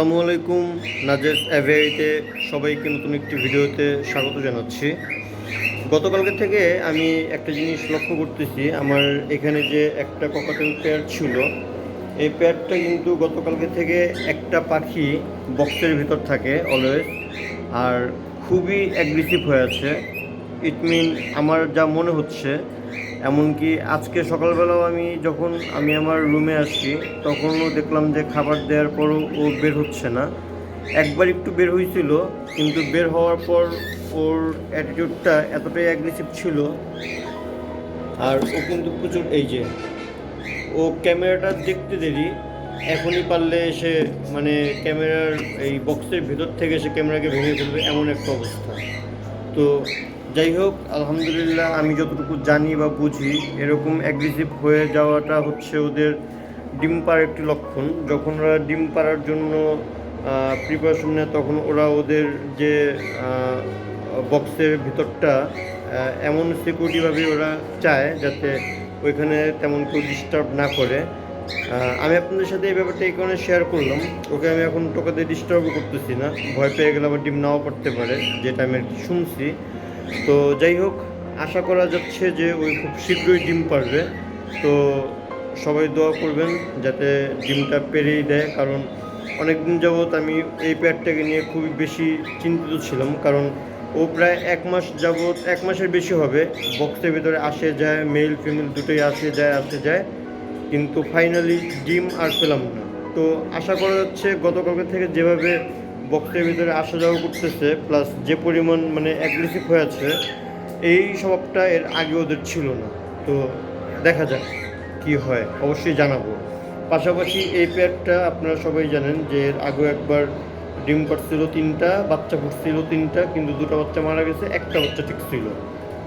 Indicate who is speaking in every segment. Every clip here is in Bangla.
Speaker 1: আসসালামু আলাইকুম। নাজেস অ্যাভেরিতে সবাইকে নতুন একটি ভিডিওতে স্বাগত জানাচ্ছি। গতকালকে থেকে আমি একটা জিনিস লক্ষ্য করতেছি। আমার এখানে যে একটা ককাটেল পেয়ার ছিল, এই পেয়ারটা কিন্তু গতকালকে থেকে একটা পাখি বক্সের ভিতর থাকে অলওয়েজ আর খুবই অ্যাগ্রেসিভ হয়ে আছে। ইট মিন আমার যা মনে হচ্ছে এমনকি আজকে সকালবেলাও আমি যখন আমি আমার রুমে আসছি, তখনও দেখলাম যে খাবার দেওয়ার পরও ও বের হচ্ছে না। একবার একটু বের হয়েছিল, কিন্তু বের হওয়ার পর ওর অ্যাটিটিউডটা এতটাই অ্যাগ্রেসিভ ছিল। আর ও কিন্তু প্রচুর, এই যে, ও ক্যামেরাটা দেখতে দেরি, এখনই পারলে এসে মানে ক্যামেরার এই বক্সের ভেতর থেকে এসে ক্যামেরাকে ভেঙে ফেলবে, এমন একটা অবস্থা। তো যাই হোক, আলহামদুলিল্লাহ আমি যতটুকু জানি বা বুঝি, এরকম অ্যাগ্রেসিভ হয়ে যাওয়াটা হচ্ছে ওদের ডিম পাড়ার একটি লক্ষণ। যখন ওরা ডিম পাড়ার জন্য প্রিপারেশন নেয়, তখন ওরা ওদের যে বক্সের ভিতরটা এমন সিকিউরিটিভাবে ওরা চায় যাতে ওইখানে তেমন কেউ ডিস্টার্ব না করে। আমি আপনাদের সাথে এই ব্যাপারটা এই কারণে শেয়ার করলাম। ওকে আমি এখন টোকাতে ডিস্টার্বও করতেছি না। ভয় পেয়ে গেলে আবার ডিম নাও পড়তে পারে যেটা আমি আর কি শুনছি। তো যাই হোক, আশা করা যাচ্ছে যে ওই খুব শীঘ্রই ডিম পারবে। তো সবাই দোয়া করবেন যাতে ডিমটা পেরেই দেয়, কারণ অনেক দিন যাবৎ আমি এই প্যাডটাকে নিয়ে খুবই বেশি চিন্তিত ছিলাম, কারণ ও প্রায় এক মাস যাবৎ, এক মাসের বেশি হবে। বক্সের ভিতরে আসে যায়, মেল ফিমেল দুটোই আসে যায় আসে যায়, কিন্তু ফাইনালি ডিম আর পেলাম না। তো আশা করা যাচ্ছে গতকালকে থেকে যেভাবে বক্সের ভিতরে আসা যাওয়া করতেছে প্লাস যে পরিমাণ মানে অ্যাগ্রেসিভ হয়ে আছে, এই স্বভাবটা এর আগে ওদের ছিল না। তো দেখা যাক কি হয়, অবশ্যই জানাব। পাশাপাশি এই পেয়ারটা আপনারা সবাই জানেন যে এর আগেও একবার ডিম পাড়ছিল তিনটা, বাচ্চা ফুটছিল তিনটা, কিন্তু দুটো বাচ্চা মারা গেছে, একটা বাচ্চা ঠিক ছিল।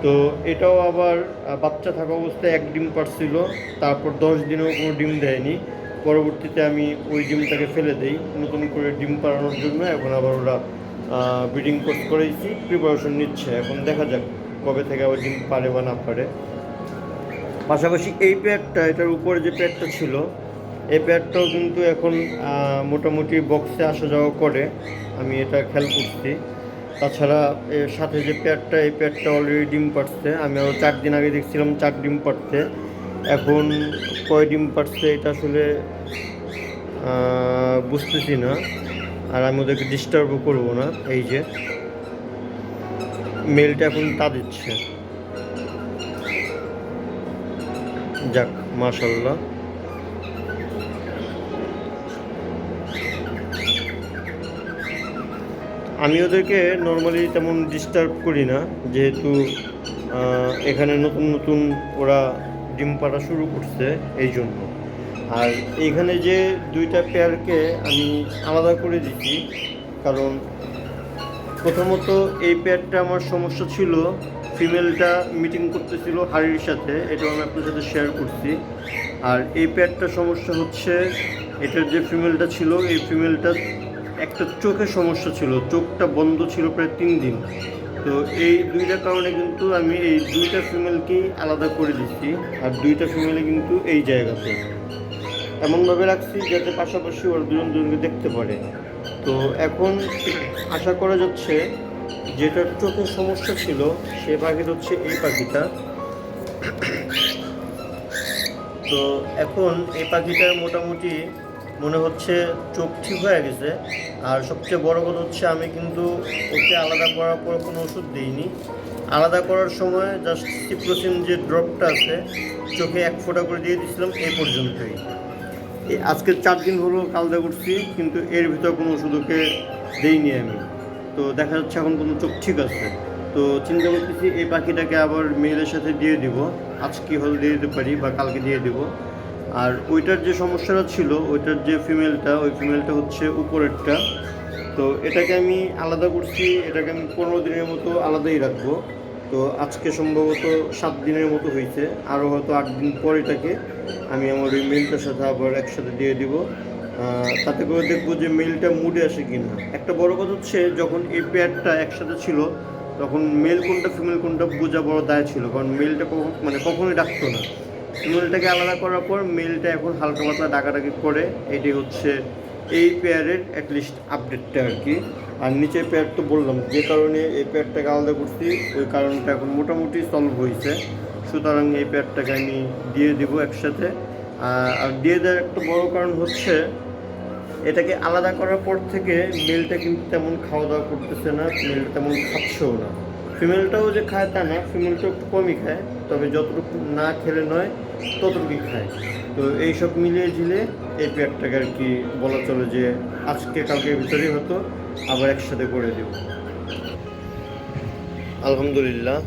Speaker 1: তো এটাও আবার বাচ্চা থাকা অবস্থায় এক ডিম পাড়ছিল তারপর দশ দিনেও কোনো ডিম দেয়নি। পরবর্তীতে আমি ওই ডিমটাকে ফেলে দেই, নতুন করে ডিম পাড়ানোর জন্য এখন আবার ওরা ব্রিডিং কোর্স করেছি প্রিপারেশন নিচ্ছে। এখন দেখা যাক কবে থেকে আবার ডিম পারে বা না পারে পাশাপাশি এই প্যাডটা, এটার উপরে যে প্যাডটা ছিল, এই প্যাডটাও কিন্তু এখন মোটামুটি বক্সে আসা যাওয়া করে। আমি এটা খেয়াল করছি। তাছাড়া এর সাথে যে প্যাডটা, এই প্যাডটা অলরেডি ডিম পাড়ছে। আমি আরও চার দিন আগে দেখছিলাম চার ডিম পাড়তে এখন কয় ডিম পাড়ছে এটা আসলে বুঝতেছি না। আর আমি ওদেরকে ডিস্টার্বও করব না, এই যে। মেলটা এখন তা দিচ্ছে। যাক, মাশাল্লাহ। আমি ওদেরকে নর্মালি তেমন ডিস্টার্ব করি না, যেহেতু এখানে নতুন নতুন ওরা ডিম পাড়া শুরু করছে এই জন্য আর এইখানে যে দুইটা পেয়ারকে আমি আলাদা করে দিচ্ছি কারণ প্রথমত এই পেয়ারটা আমার সমস্যা ছিল, ফিমেলটা মিটিং করতেছিল হাড়ির সাথে এটা আমি আপনার সাথে শেয়ার করছি। আর এই পেয়ারটা সমস্যা হচ্ছে, এটার যে ফিমেলটা ছিল, এই ফিমেলটা একটা চোখের সমস্যা ছিল, চোখটা বন্ধ ছিল প্রায় তিন দিন। তো এই দুইটা কারণে কিন্তু আমি এই দুইটা ফিমেলকেই আলাদা করে দিচ্ছি। আর দুইটা ফিমেলে কিন্তু এই জায়গাতে। এমনভাবে রাখছি যাতে পাশাপাশি ওরা দুজন দুজনকে দেখতে পারে। তো এখন আশা করা যাচ্ছে যেটার চোখের সমস্যা ছিল, সে পাখিটা হচ্ছে এই পাখিটা। তো এখন এই পাখিটার মোটামুটি মনে হচ্ছে চোখ ঠিক হয়ে গেছে। আর সবচেয়ে বড় কথা হচ্ছে আমি কিন্তু ওকে আলাদা করার পর কোনো ওষুধ দিইনি। আলাদা করার সময় জাস্ট সিপ্রোসিন যে ড্রপটা আছে, চোখে এক ফোঁটা করে দিয়ে দিয়েছিলাম, এই পর্যন্তই। আজকে চার দিন হলো কালদা করছি, কিন্তু এর ভিতর কোনো ওষুধ ওকে দিইনি আমি। তো দেখা যাচ্ছে এখন কোনো চোখ ঠিক আছে। তো চিন্তা করতেছি এই পাখিটাকে আবার মেয়েদের সাথে দিয়ে দিব। আজকে হলে দিয়ে দিতে পারি বা কালকে দিয়ে দিব। আর ওইটার যে সমস্যাটা ছিল, ওইটার যে ফিমেলটা ওই ফিমেলটা হচ্ছে উপরেরটা। তো এটাকে আমি আলাদা করছি, এটাকে আমি পনেরো দিনের মতো আলাদাই রাখব। তো আজকে সম্ভবত সাত দিনের মতো হয়েছে। আরও হয়তো আট দিন পর এটাকে আমি আমার ওই মেলটার সাথে আবার একসাথে দিয়ে দিব। তাতে করে দেখব যে মেলটা মুডে আসে কিনা। একটা বড় কথা হচ্ছে, যখন এই পেয়ারটা একসাথে ছিল, তখন মেল কোনটা ফিমেল কোনটা বোঝা বড় দায় ছিল। কারণ মেলটা কখন মানে কখনোই ডাকতো না। ফিমেলটাকে আলাদা করার পর মেলটা এখন হালকা পাতলা ডাকাডাকি করে এটাই হচ্ছে এই পেয়ারের অ্যাটলিস্ট আপডেটটা আর কি। আর নিচের পেয়ার তো বললাম, যে কারণে এই পেয়ারটাকে আলাদা করছি, ওই কারণটা এখন মোটামুটি সলভ হয়েছে। সুতরাং এই পেয়ারটাকে আমি দিয়ে দিব একসাথে। আর দিয়ে দেওয়ার একটা বড় কারণ হচ্ছে, এটাকে আলাদা করার পর থেকে মেলটা কিন্তু তেমন খাওয়া দাওয়া করতেছে না, মেলটা তেমন খাচ্ছেও না। ফিমেলটাও যে খায় তা না ফিমেলটাও একটু কমই খায়। তবে যতটুকু না খেলে নয়, ততটুকুই খায়। তো এইসব মিলিয়ে ঝিলে এই পেয়ারটাকে আর কি বলা চলে যে আজকে কালকের ভিতরেই হতো, আবার একসাথে করে দেব। আলহামদুলিল্লাহ।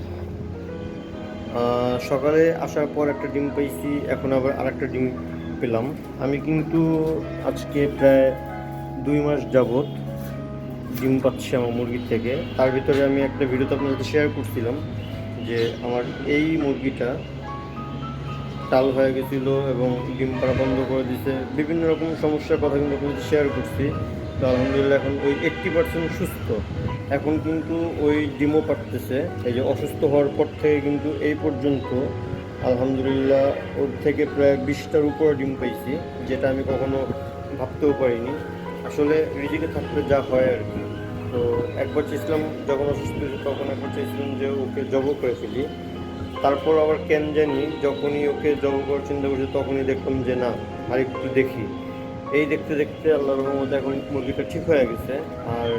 Speaker 1: সকালে আসার পর একটা ডিম পাইছি এখন আবার আরেকটা ডিম পেলাম। আমি কিন্তু আজকে প্রায় দুই মাস যাবত ডিম পাচ্ছি আমার মুরগির থেকে। তার ভিতরে আমি একটা ভিডিওতে আপনার সাথে শেয়ার করছিলাম। যে আমার এই মুরগিটা টাল হয়ে গেছিল এবং ডিম পাড়া বন্ধ করে দিছে। বিভিন্ন রকম সমস্যার কথা কিন্তু শেয়ার করছি। তো আলহামদুলিল্লাহ এখন ওই এইট্টি পার্সেন্ট সুস্থ। এখন কিন্তু ওই ডিমও পারতেছে এই যে অসুস্থ হওয়ার পর থেকে কিন্তু এই পর্যন্ত আলহামদুলিল্লাহ ওর থেকে প্রায় বিশটার উপর ডিম পাইছি, যেটা আমি কখনো ভাবতেও পারিনি। আসলে রিজিকে থাকলে যা হয় আর কি। তো একবার চেয়েছিলাম, যখন অসুস্থ হয়েছে তখন একবার চেয়েছিলাম যে ওকে জব করে ফেলি। তারপর আবার কেন জানি যখনই ওকে জব করার চিন্তা করছি তখনই দেখলাম যে না আর একটু দেখি। এই দেখতে দেখতে আল্লাহর রহমতে এখন মুরগিটা ঠিক হয়ে গেছে। আর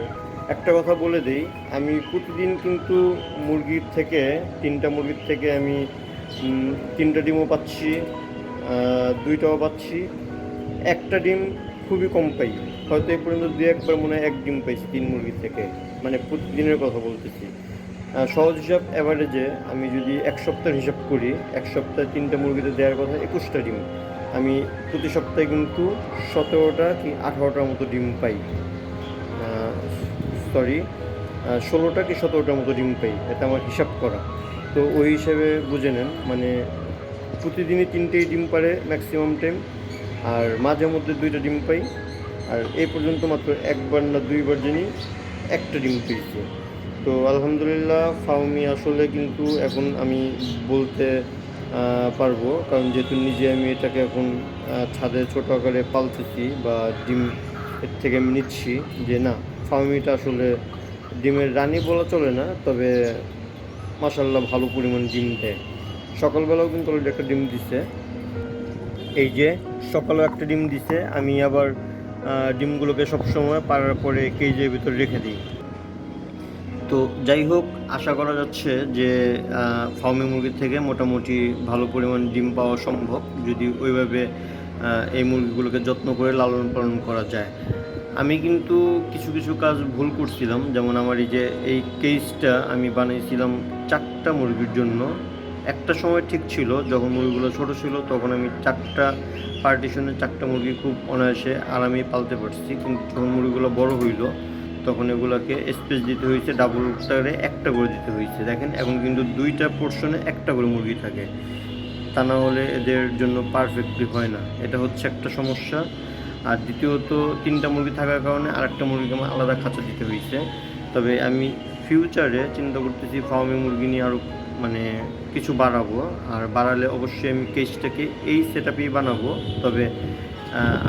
Speaker 1: একটা কথা বলে দিই, আমি প্রতিদিন কিন্তু মুরগির থেকে, তিনটা মুরগির থেকে আমি তিনটা ডিমও পাচ্ছি দুইটাও পাচ্ছি। একটা ডিম খুবই কম পাই। হয়তো এই পর্যন্ত দু একবার মনে হয় এক ডিম পাইছি, তিন মুরগির থেকে। মানে প্রতিদিনের কথা বলতেছি। সহজ হিসাব অ্যাভারেজে আমি যদি এক সপ্তাহের হিসাব করি, এক সপ্তাহে তিনটা মুরগিতে দেওয়ার কথা একুশটা ডিম। আমি প্রতি সপ্তাহে কিন্তু সতেরোটা কি আঠারোটার মতো ডিম পাই। সরি ষোলোটা কি সতেরোটার মতো ডিম পাই, এটা আমার হিসাব করা। তো ওই হিসাবে বুঝে নেন মানে প্রতিদিনই তিনটেই ডিম পারে ম্যাক্সিমাম টাইম আর মাঝে মধ্যে দুইটা ডিম পাই। আর এই পর্যন্ত মাত্র একবার না দুইবার জানি একটা ডিম পেয়েছি। তো আলহামদুলিল্লাহ ফাউমি আসলে কিন্তু এখন আমি বলতে পারব। কারণ যেহেতু নিজে আমি এটাকে এখন ছাদে ছোটো আকারে পালতেছি বা ডিম এর থেকে আমি নিচ্ছি যে না ফাউমিটা আসলে ডিমের রানী বলা চলে না, তবে মাসাল্লাহ ভালো পরিমাণ ডিম দেয়। সকালবেলাও কিন্তু অলরেডি একটা ডিম দিছে। এই যে সকালেও একটা ডিম দিছে, আমি আবার ডিমগুলোকে সবসময় পাড়ার পরে কেজের ভিতরে রেখে দিই। তো যাই হোক, আশা করা যাচ্ছে যে ফার্মি মুরগির থেকে মোটামুটি ভালো পরিমাণ ডিম পাওয়া সম্ভব, যদি ওইভাবে এই মুরগিগুলোকে যত্ন করে লালন পালন করা যায়। আমি কিন্তু কিছু কিছু কাজ ভুল করছিলাম, যেমন আমার এই যে, এই কেসটা আমি বানিয়েছিলাম চারটা মুরগির জন্য। একটা সময় ঠিক ছিল, যখন মুরগিগুলো ছোট ছিল, তখন আমি চারটা পার্টিশনে চারটা মুরগি খুব অনায়াসে আরামে পালতে পারছি। কিন্তু যখন মুরগিগুলো বড় হইল, তখন এগুলোকে স্পেস দিতে হয়েছে ডাবল টারে একটা করে দিতে হয়েছে। দেখেন, এখন কিন্তু দুইটা পোর্শনে একটা করে মুরগি থাকে। তা না হলে এদের জন্য পারফেক্টলি হয় না। এটা হচ্ছে একটা সমস্যা। আর দ্বিতীয়ত, তিনটা মুরগি থাকার কারণে আরেকটা মুরগিকে আমার আলাদা খাঁচা দিতে হয়েছে। তবে আমি ফিউচারে চিন্তা করতেছি ফার্মি মুরগি নিয়ে আরও মানে কিছু বাড়াবো আর বাড়ালে অবশ্যই আমি কেসটাকে এই সেট বানাবো। তবে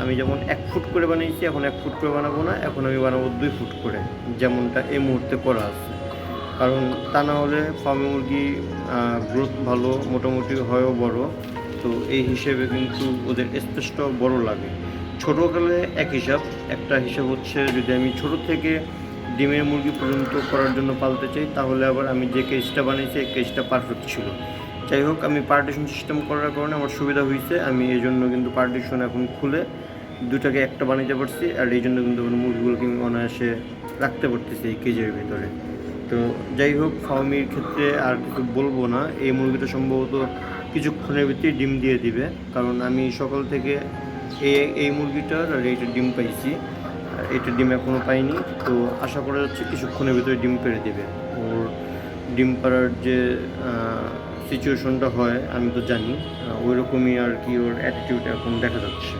Speaker 1: আমি যেমন এক ফুট করে বানিয়েছি, এখন এক ফুট করে বানাবো না। এখন আমি বানাবো দুই ফুট করে, যেমনটা এই মুহূর্তে করা আছে। কারণ তা না হলে ফার্মে মুরগি গ্রোথ ভালো, মোটামুটি হয়ও বড়। তো এই হিসেবে কিন্তু ওদের স্পেসটাও বড় লাগে। ছোটোকালে এক হিসাব, একটা হিসাব হচ্ছে যদি আমি ছোট থেকে ডিমের মুরগি পর্যন্ত করার জন্য পালতে চাই, তাহলে আবার আমি যে কেসটা বানিয়েছি, এই কেসটা পারফেক্ট ছিল। যাই হোক, আমি পার্টিশন সিস্টেম করার কারণে আমার সুবিধা হয়েছে, আমি এই জন্য কিন্তু পার্টিশন এখন খুলে দুটাকে একটা বানাইতে পারছি, আর এই জন্য কিন্তু মুরগিগুলোকে আমি অনায়াসে রাখতে পারতেছি এই কেজের ভিতরে। তো যাই হোক ফার্মির ক্ষেত্রে আর কিছু বলব না। এই মুরগিটা সম্ভবত কিছুক্ষণের ভিতরেই ডিম দিয়ে দিবে, কারণ আমি সকাল থেকে এই এই মুরগিটার আর এইটা ডিম পাইছি। এইটার ডিম এখনও পাইনি, তো আশা করা যাচ্ছে কিছুক্ষণের ভিতরে ডিম পেড়ে দেবে। ওর ডিম পাড়ার যে সিচুয়েশনটা হয়, আমি তো জানি ওই রকমই আর কি ওর অ্যাটিটিউড এখন দেখা যাচ্ছে।